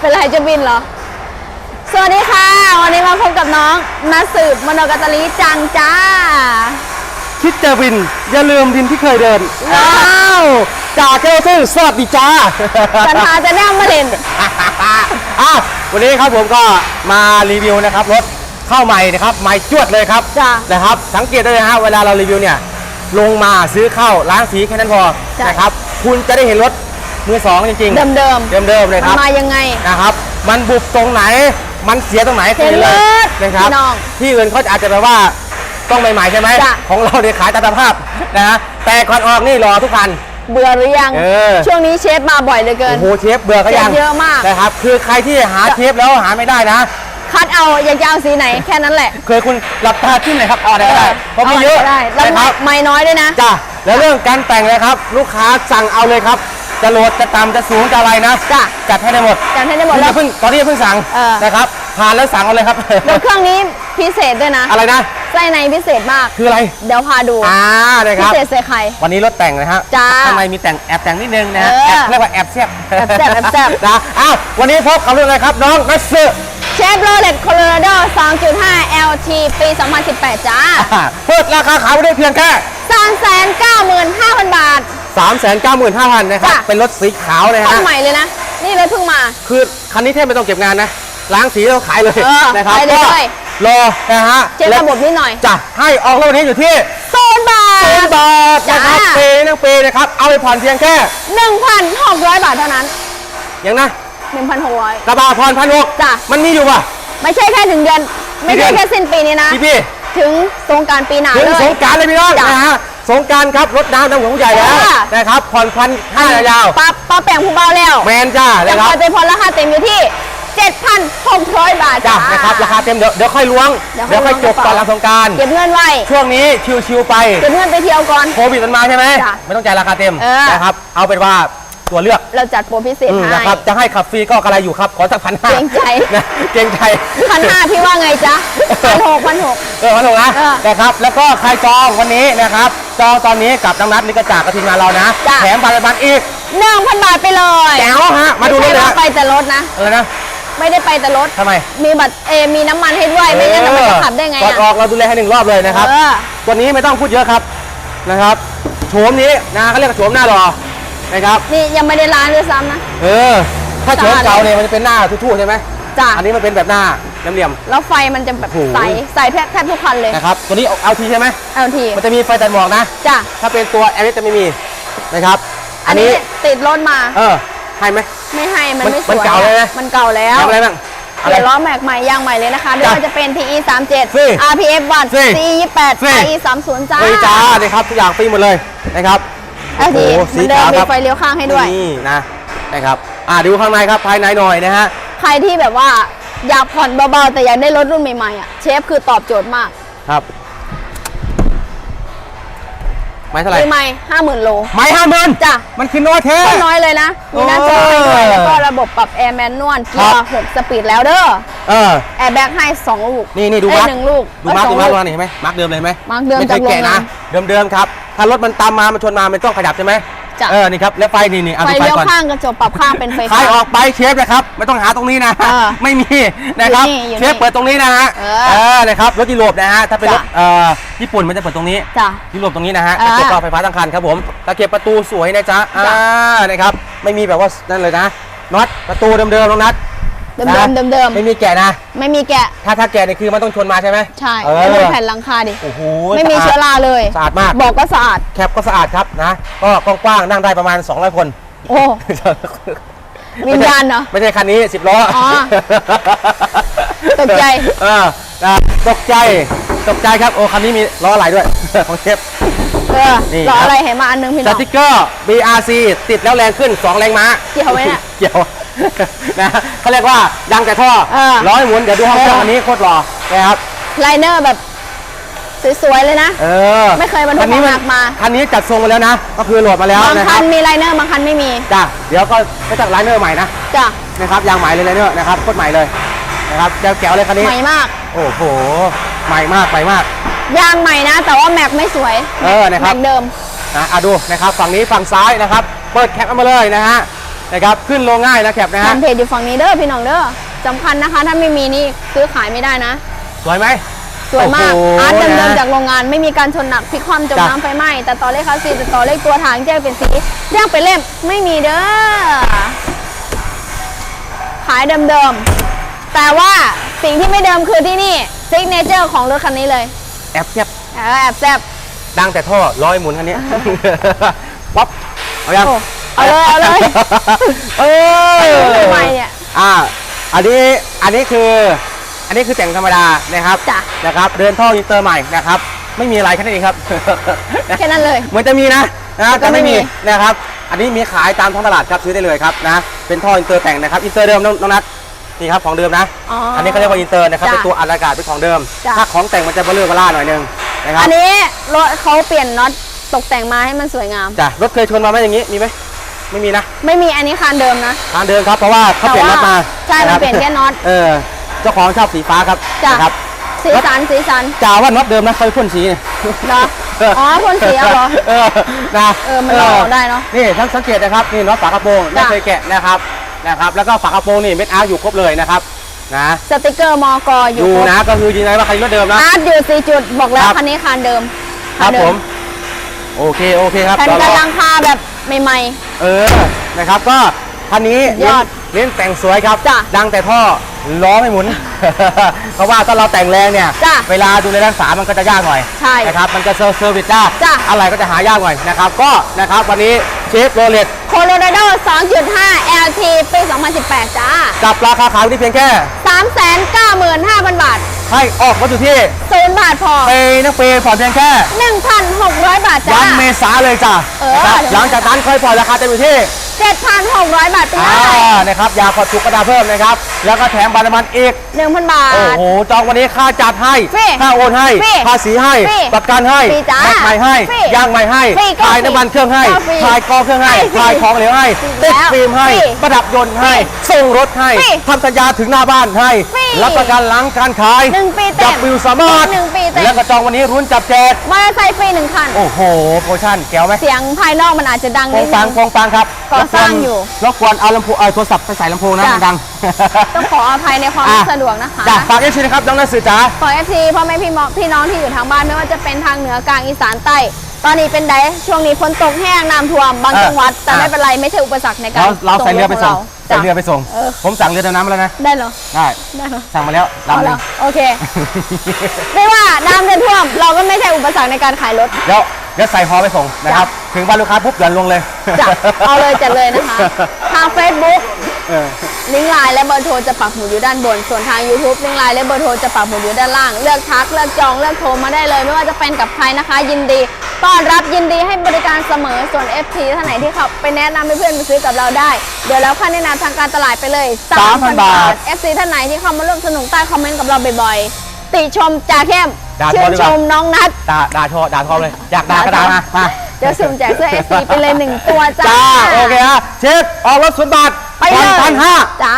เป็นไรจะบินเหรอ สวัสดีค่ะ วันนี้มาพบกับน้องนัสสืบมโนกัตตลีจังจ้า คิดจะบิน อย่าลืมดินที่เคยเดินว้าวอ้าวจากเกลซึ่งสวัสดีจ้า สันหาจะแนมมาเล่น อะวันนี้ครับผมก็มารีวิวนะครับรถเข้าใหม่นะครับใหม่จวดเลยครับจ้ะนะครับ สังเกตได้เลยฮะเวลาเรารีวิวเนี่ยลงมาซื้อเข้าล้างสีแค่นั้นพอใช่นะครับ คุณจะได้เห็นรถ มือสองจริงๆ เดิมเดิมเดิมๆเลยๆครับมายังไงนะครับ มันบุบตรงไหน มันเสียตรงไหนเห็นเลยเลิศนะครับพี่น้องที่อื่นเขาอาจจะแบบว่าต้องใหม่ๆใช่ไหมจ้ะของเราเนี่ยขายตามสภาพนะฮะแต่ก่อนออกนี่รอทุกคันเบื่อหรือยังเออช่วงนี้เชฟมาบ่อยเหลือเกินโอ้โหเชฟเบื่อก็ยังเชฟเยอะมากนะครับคือใครที่หาเชฟแล้วหาไม่ได้นะคัดเอาอยากจะเอาสีไหนแค่นั้นแหละ เคยคุณหลับตาจิ้มเลยครับเอาอะไรก็ได้เพราะมีเยอะได้แล้วนะครับไม่น้อยด้วยนะจ้ะแล้วเรื่องการแต่งเลยครับ ลูกค้าสั่งเอาเลยครับ จะโหลดจะต่ำจะสูงจะอะไรนะจ้ะจัดให้ได้หมดจัดให้ได้หมดคุณแล้อย่าวเพิ่งตอนนี้อย่าเพิ่งสั่งเออ นะครับผ่านแล้วสั่งเอาเลยครับรถเครื่องนี้พิเศษด้วยนะอะไรนะ ไส้ในพิเศษมาก คืออะไรเดี๋ยวพาดู อ่านะคพิรับ เศษใส่ไข่ วันนี้รถแต่งนะฮะจ้าข้างในมีแต่งแอบแต่งนิดนึงนะฮะเออแอบเรียกว่าแอบแซ่บแอบแซ่บแอบแซ่บ นะอ้าววันนี้พบกับเรื่องอะไรครับน้องนัสเซอร์เชฟโรเลตโคโลราโด 2.5 LT ปี 2018 จ้าเปิดราคาขายไปได้เพียงแค่ 395,000 บาท 395,000นะครับ จ้ะ เป็นรถสีขาวนะต้ฮะนใหม่เลยนะ นี่รถเพิ่งมา คือคันนี้แทบไม่ต้องเก็บงานนะ ล้างสีแล้วขายเลยเออนะครับไปเลย ก็รอนะฮะเช็คระบบนิดหน่อยจะให้ออกรถวันนี้อยู่ที่ศูนย์บาศูนทย์บาทนะครับจ้าเปย์นั่งเปย์นะครับ เอาไปผ่อนเพียงแค่1,600 บาทเท่านั้น อย่างนะ1,600 กระบะผ่อนพันหกจ้ะ มันมีอยู่ป่ะ ไม่ใช่แค่ถึงเดือน ไม่ใช่กี่เดือนแค่สิ้นปีนี้นะ พี่พี่ถึงสงกรารปีหน้าถึงเลสย งกรารเลยพี่น้องจ้ะนะฮะ สงกรารครับรถน้ำน้ำของผู้ใหญ่แล้วจ้ะนะครับผ่อนพันห้ายาวปั๊บป้าแปลงผู้เบาแล้วแมนจ้าจะนะคพรับอใจพอราคาเต็มอยู่ที่ 7,600 บาทจ้าจ้า นะครับราคาเต็มเดี๋ยวเดี๋ยวค่อยล้วงเดี๋เดี๋ยยววค่ค่ออยยล้วจงบก่อนหลังสงกราร เก็บเงินไว้ ช่วงนี้ชิวๆไป เก็บเงินไปเที่ยวก่อน โควิดมันมาใช่ไหม จ้ะไม่ต้องจ่ายราคาเต็มเออนะครับ เอาเป็นว่า ตัวเลือกเราจัดโปรพิเศษอืมให้นะครับจะให้ขับฟรีก็กระไรอยู่ครับขอสักพันห้าเกรงใจนะเกรงใจ พันห้าพี่ว่าไงจ๊ะพันหกพันหก เออพันหกนะเออนะครับแล้วก็ใครจองวันนี้นะครับจองตอนนี้กับน้องนัทนิกระจากกับทีมงานเรานะ จ้ะ แถมบัตรบัตรอีกหนึ่งพันบาทไปเลยแจ๋วฮะมาดูรถไใช่เลยว่าฮะไปแต่รถนะ เออนะไม่ได้ไปแต่รถ ทำไมมีบัตรเออมีน้ำมันให้ด้วยไม่งั้นมันจะขับได้ไงก่อนออะอกเราดูแลให้หนึ่งรอบเลยนะครับ เออ ตัวนี้ไม่ต้องพูดเยอะครับนะครับโฉมนี้นะเขาเรียกว่าโฉมหน้ารอ นะครับนี่ยังไม่ได้ล้างด้วยซ้ำนะ เออ ถ้าโฉมเก่าเนี่ยมันจะเป็นหน้าทู่ๆใช่ไหมจ้ะอันนี้มันเป็นแบบหน้าเหลี่ยมแล้วไฟมันจะแบบโอ้โหใสใสแทบแทบทุกคันเลยๆนะครับตัวนี้เอาทีใช่ไหมเอาทีมันจะมีไฟตัดหมอกนะจ้ะถ้าเป็นตัวแอริสจะไม่มีนะครับ อันนี้ติดรถมา เออให้ไหมไม่ให้มันมันไม่สมันวยเก่าเลยนะมันเก่าแล้วทำอะไรบ้างอะเปไรลี่ยนล้อแม็กใหม่ยางใหม่เลยนะคะไม่จ้ะว่าจะเป็น PE 37ฟรี RPF 1ฟรี CE 28ฟรี IE 30จ้าฟรีจ้านะครับทุกอย่างฟรีหมดเลยนะครับ เอาทีโอ้โหเหมือนเดิมสีขาวมีครับไฟเลี้ยวข้างให้ด้วย นี่นะนะครับอ่าดูข้างในครับภายในหน่อยนะฮะ ใครที่แบบว่าอยากผ่อนเบาๆ แต่อยากได้รถรุ่นใหม่ๆอะเชฟคือตอบโจทย์มากครับ ไม้เท่าไหร่ซื้อใหม่ห้าหมื่นโล ไม้ห้าหมื่นจ้ะ มันคือน้อยแท้ก็น้อยเลยนะ มีหน้าจอให้ด้วยโอ้ยแล้วก็ระบบปรับแอร์แมนนวลเกียครับ ร์หกสปีดแล้วเด้อเออ แอร์แบ็กให้สองลูกนี่นี่ดูเอ้ยมาร์คหนึ่งลูกดูมาร์คเอ้ดูยมาร์คสองมาร์คนี่เห็นไหมมาร์คเดิมเลยไหมมาร์คเดิมไม่จาเคกยโรงแกะงานะนเดิมๆครับ ถ้ารถมันตามมา มันชนมา มันต้องขยับใช่ไหมจ้ะ เออ นี่ครับ แล้วไฟนี่นี่เอาไฟดูไฟเลี้ยวก่อนข้างกระจกปรับข้างเป็นไฟใครฟ้า ออกไปเชฟนะครับ ไม่ต้องหาตรงนี้นะ เออไม่มีนะครับ อยู่นี่อยู่นี่เชฟเปิดตรงนี้นะฮะ เออเออ นะครับ รถยุโรปนะฮะ ถ้าเป็นรถจ้ะ เอ่อญี่ปุ่นมันจะเปิดตรงนี้ จ้ะ ยุโรปตรงนี้นะฮะอ่าตะเกียบกรอบไฟฟ้าทั้งคันครับผมตะเกียบประตูสวยนะจ๊ะ อ่า จ้ะนะครับ ไม่มีแบบว่านั่นเลยนะ น็อตประตูเดิมๆน้องนัด เดิมๆนะเดิมไม่มีแกะนะๆไม่มีแกะ ถ้าถ้าแกะเนี่ยคือมันต้องชนมาใช่ไหมใช่เออแล้วดูแผ่นหลังคาดิโอ้โหไม่มีสะอาดเชื้อราเลยสะอาดมากบอกก็สะอาดแคปก็สะอาดครับนะก็กว้างๆนั่งได้ประมาณ 200 คน โอ้วิญญาณเหรอไม่ใช่คันนี้10ล้อออตกใจเออนะตกใจตกใจครับโอ้คันนี้มีล้ออะไรด้วยของเชฟเออนี่รอครับอะไรเห็นมาอันนึงพี่สน้องติกเกอร์ BRC ติดแล้วแรงขึ้น 2 แรงม้า เกี่ยวไหมเนี่ยเกี่ยว นะเขาเรียกว่ายังแต่ท่อเออ ร้อยหมุนเดี๋ยวดูห้องเครื่องเอออัอันนี้โคตรหล่อนะครับไลเนอร์แบบสวยๆเลยนะ เออไม่เคยบรรทุกคันนี้ของหนักมา คันนี้จัดทรงมาแล้วนะ ก็คือโหลดมาแล้วบางนะคคัรับนมีไลเนอร์บางคันไม่มีจ้ะเดี๋ยวก็ไปจัดไลเนอร์ใหม่นะจ้ะนะครับยางใหม่เลยไลเนอร์นะครับโคตรใหม่เลยนะครับแจ๋วๆเลยคันนี้ ใหม่มาก โอ้โห ใหม่มากใหม่มาก ยางใหม่นะ แต่ว่าแม็กไม่สวยเออนะครับ แม็กเดิม นะอะดูนะครับฝั่งนี้ฝั่งซ้ายนะครับ เปิดแคปเอามาเลยนะฮะ นะครับขึ้นลงง่ายนะแคปนะแฟฮะนเพจอยู่ฝั่งนี้เด้อพี่น้องเด้อสำคัญนะคะ ถ้าไม่มีนี่ซื้อขายไม่ได้นะ สวยไหม สวยมาก โอ้โหอาร์ตเดิมนะๆจากโรงงานไม่มีการชนหนักพลิกคว่ำจมจ้ะ น้ำไฟไหม้แต่ต่อเลขคลาสสีแต่ต่อเลขตัวทางแจ้งเป็นสีแจ้งเป็นเล่มไม่มีเด้อขายเดิมๆแต่ว่าสิ่งที่ไม่เดิมคือที่นี่ซิกเนเจอร์ของรถคันนี้เลยแอบแคบเออแอบแซบดังแต่ท่อร้อยหมุนคันนี้ ป๊อปเอายังโอ้ เอาเลยเอาเลยเออทำไมเนี่ย อ่าอันนี้อันนี้คือ อันนี้คือแต่งธรรมดานะครับจ้ะ นะครับเดินท่ออินเตอร์ใหม่นะครับ ไม่มีอะไรแค่นั้นเองครับ แค่นั้นเลย เหมือนจะมีนะนะแต่แต่ไม่ไม่มีมีนะครับ อันนี้มีขายตามท้องตลาดครับซื้อได้เลยครับนะเป็นท่ออินเตอร์แต่งนะครับอินเตอร์เดิมน้องน้องนัทนี่ครับของเดิมนะอ๋ออัอันนี้เขาเรียกว่าอินเตอร์นะครับจ้ะเป็นตัวอัดอากาศเป็นของเดิม จ้ะ ถ้าของแต่งมันจะเบลอเบล่าหน่อยนึงนะครับอันนี้รถเขาเปลี่ยนน็อตตกแต่งมาให้มันสวยงาม จ้ะรถเคยชนมาไหมอย่างนี้มีไหม ไม่มีนะไม่มีอันนี้คันเดิมนะทางเดิมครับเพราะว่าเขาเปลี่ยนน็อตมาใช่ะมันรับเปลี่ยนแค่น็อต เออเจ้าของชอบสีฟ้าครับจ้ะ นะครับสีสันสีสันจ่าว่าน็อตเดิมนะเคยพ่นสีเนี่ยเหรออ๋อพ่นสีเอาเหรอ เออนะเออมันหล่อได้เนอะนี่ท่านสังเกตนะครับนี่น็อตฝากระโปรงไม่จ้ะ เคยแกะนะครับนะครับ แล้วก็ฝากระโปรงนี่เม็ดอาร์อยู่ครบเลยนะครับนะสติกเกอร์มอกออยู่ดูครบนะก็คือยืนยันว่าคันนี้รถเดิมนะ อาร์ตอยู่สี่จุดบอกแล้วครับ คันนี้คันเดิมครันบเดิผม โอเคโอเคครับแผ่นเดี๋ยวกำรลัองคาแบบ ใหม่ เออนะครับก็คันนี้ยอดเน้นแต่งสวยครับ จ้ะดังแต่ท่อล้อไม่หมุน เพราะว่าถ้าเราแต่งแรงเนี่ยจ้ะเวลาดูในรักษามันก็จะยากหน่อยใช่นะครับมันจะเซอร์เซอร์วิสยากจ้ะ อะไรก็จะหายากหน่อยนะครับก็นะครับวันนี้เชฟโรเลตๆโคโลราโด2.5 LT ปี 2018 จ้ากับราคาขายวันนี้เพียงแค่ 395,000 บาท ให้ออกวัตถุที่ศูนย์บาทพอเปย์นักเปย์ผ่อนเพียงแค่ 1,600 บาทจ้า วันเมษาเลยจ้ะเออ นะครับหลังจากนั้นค่อยผ่อนราคาเต็มอยู่ที่ 7,600 บาทไปเลอ่ายนะครับยาผ่อนถูกกระดาษเพิ่มนะครับ แล้วก็แถมบัตรน้ำมันอีก 1,000 บาท โอ้โห จองวันนี้ค่าจัดให้ ฟรีค่าโอนให้ ฟรีภาษีให้ ฟรีประกันให้ฟรีจ้าแม็กใหม่ให้ ฟรียางใหม่ให้ฟรีก็ถ่ายฟรีน้ำมันเครื่องให้ก็ฟรีถ่ายกองเครื่องให้ให้ฟรีถ่ายของเหลวให้ฟรีติดแล้วฟิล์มให้ ฟรีประดับยนต์ให้ฟรีส่งรถให้ฟรีทำสัญญาถึงหน้าบ้านให้ ฟรีรับประกันหลังการขายหนึ่งปีเต็มจับวิวสามารถหนึ่งปีเต็ม แล้วก็จองวันนี้รุ้นจับแจก มอเตอร์ไซค์ฟรีหนึ่งคัน โอ้โห โปรโมชั่นแก้วไหมเสียงภายนอกมันอาจจะดังโครนิงดฟันึงงโครงฟังครับก่อสร้างอยู่รบกวนเอาลำโพงเอาโทรศัพท์ไปใส่ลำโพงนะจ้ะดัง ต้องขออภัยในความอะไม่สะดวกนะคะ จ้ะฝากเอฟซีนะครับน้องนักศึกษาขอ FC พ่อแม่พี่น้องพี่น้องที่อยู่ทางบ้านไม่ว่าจะเป็นทางเหนือกลางอีสานใต้ ตอนนี้เป็นไดช่วงนี้ฝนตกแห้งน้ำท่วมบางเออจังหวัด แต่อะไม่เป็นไรไม่ใช่อุปสรรคในการเราเราใส่เรือไปส่งขใส่ราเรือไปส่ง เออ ผมสั่งเรือดำน้ำมาแล้วนะ ได้เหรอ ได้ ได้เหรอสั่งมาแล้วเอาลำหเหรนึองโอเค ไม่ว่าน้ำจะท่วม เราก็ไม่ใช่อุปสรรคในการขายรถ เดี๋ยว เดี๋ยวใส่ฮอไปส่งนะครับ ถึงบ้านลูกค้าปุ๊บหย่อนลงเลยจ้ะเอาเลยจัดเลยนะคะ ทาง Facebook เออ ลิงก์ไลน์และเบอร์โทรจะปักหมุดอยู่ด้านบน ส่วนทาง YouTube ลิงก์ไลน์และเบอร์โทรจะปักหมุดอยู่ด้านล่าง เลือกทักเลือกจองเลือกโทรมาได้เลย ไม่ว่าจะเป็นกับใครนะคะ ยินดีต้อนรับยินดีให้บริการเสมอส่วน FT ท่านไหนที่เขาไปแนะนำให้เพื่อนไปซื้อกับเราได้ เดี๋ยวแล้วค่าแนะนำทางการตลาดไปเลย3,000 บาท FC ท่านไหนที่เข้ามาร่วมสนุกใต้คอมเมนต์กับเราบ่อยๆติชมจ่าเข้ม ด่าทชื่อนดีกชว่ามน้องนัทด่าด่าทอด่าทอเลยอยากด่าก็ด่ามามาเดี๋ยวสุ่มแจกเสื้อ FC ไปเลยหนึ่งตัวจ้า จ้าโอเคฮะเชฟออกรถศูนย์บาทไปเลย พันห้า จ้า